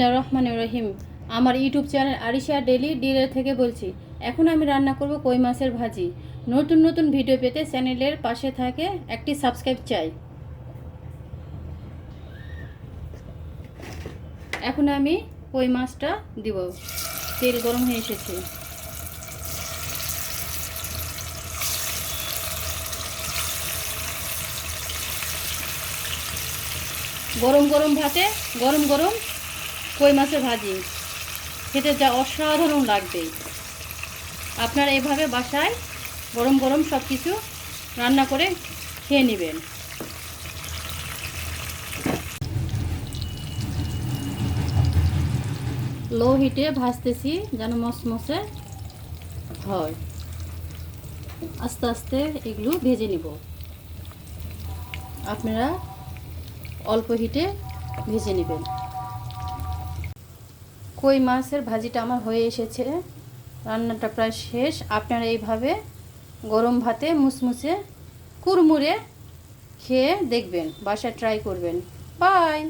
বিসমিল্লা রহমান রহিম। আমার YouTube channel Arisha daily dealer থেকে বলছি, এখন আমি রান্না করব কই মাছের ভাজি। নতুন নতুন ভিডিও পেতে চ্যানেলের পাশে থাকে একটি সাবস্ক্রাইব চাই। এখন আমি কই মাছটা দিব। তেল গরম হয়ে এসেছে। গরম গরম ভাতে গরম গরম কই মাছের ভাজি? খেতে যা অসাধারণ লাগবে। আপনারা এভাবে বাসায় গরম গরম সব কিছু রান্না করে খেয়ে নেবেন। লো হিটে ভাজতেছি যেন মসমসে হয়। আস্তে আস্তে এগুলো ভেজে নিব। আপনারা অল্প হিটে ভেজে নেবেন। কই মাছের ভাজিটা আমার হয়ে এসেছে। রান্নাটা প্রায় শেষ। আপনারা এইভাবে গরম ভাতে মুসমুসে কুরমুরে খেয়ে দেখবেন বাসা ট্রাই করবেন। বাই